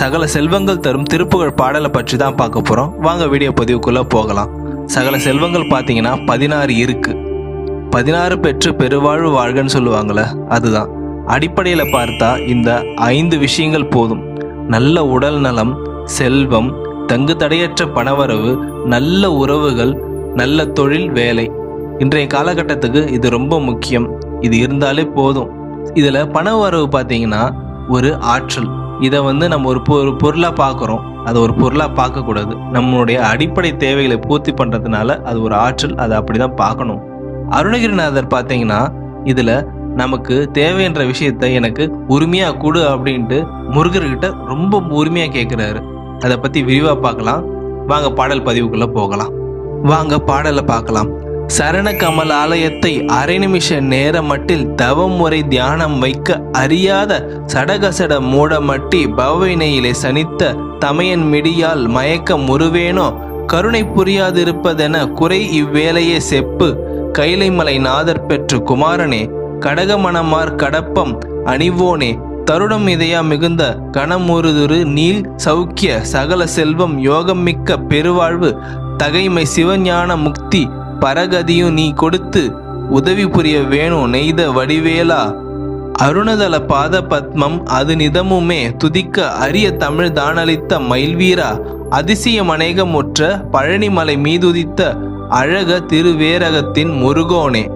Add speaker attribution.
Speaker 1: சகல செல்வங்கள் தரும் திருப்புகழ் பாடலை பற்றி தான் பார்க்க போகிறோம் வாங்க வீடியோ பதிவுக்குள்ளே போகலாம். சகல செல்வங்கள் பார்த்தீங்கன்னா பதினாறு இருக்கு. பதினாறு பெற்று பெருவாழ்வு வாழ்கன்னு சொல்லுவாங்கள்ல அதுதான். அடிப்படையில் பார்த்தா இந்த ஐந்து விஷயங்கள் போதும். நல்ல உடல் நலம் செல்வம் தங்கு தடையற்ற பணவரவு நல்ல உறவுகள் நல்ல தொழில் வேலை. இன்றைய காலகட்டத்துக்கு இது ரொம்ப முக்கியம். இது இருந்தாலே போதும். இதில் பண வரவு பார்த்தீங்கன்னா ஒரு ஆற்றல். இதை வந்து நம்ம ஒரு ஒரு பொருளாக பார்க்குறோம். அதை ஒரு பொருளாக பார்க்கக்கூடாது. நம்மளுடைய அடிப்படை தேவைகளை பூர்த்தி பண்ணுறதுனால அது ஒரு ஆற்றல் அதை அப்படி தான் பார்க்கணும். அருணகிரிநாதர் பார்த்தீங்கன்னா இதில் நமக்கு தேவைன்ற விஷயத்த எனக்கு உரிமையாக கொடு அப்படின்ட்டு முருகர்கிட்ட ரொம்ப உரிமையாக கேட்குறாரு அதை பற்றி விரிவாக பார்க்கலாம். வாங்க பாடல் பதிவுக்குள்ளே போகலாம். வாங்க பாடலை பார்க்கலாம். சரணகமல் ஆலயத்தை அரை நிமிஷ நேரம் மட்டில் தவம் முறை தியானம் வைக்க அறியாத சடகசட மூடமட்டி பவவினையிலே சனித்த தமையன் மிடியால் மயக்க முருவேனோ? கருணை புரியாதிருப்பதென குறை இவ்வேளையே செப்பு. கைலைமலை நாதர் பெற்று குமாரனே கடகமணமார் கடப்பம் அணிவோனே. தருணம் இதயா மிகுந்த கணமுறுதுரு நீல் சௌக்கிய சகல செல்வம் யோகம் மிக்க பெருவாழ்வு. தகைமை சிவஞான முக்தி பரகதியும் நீ கொடுத்து உதவி புரிய வேணும் நெய்த வடிவேலா. அருணதல பாத பத்மம் அது நிதமுமே துதிக்க அரிய தமிழ் தானளித்த மயில்வீரா. அதிசயம் அநேகமுற்ற பழனிமலை மீதுதித்த அழக திருவேரகத்தின் முருகோனே.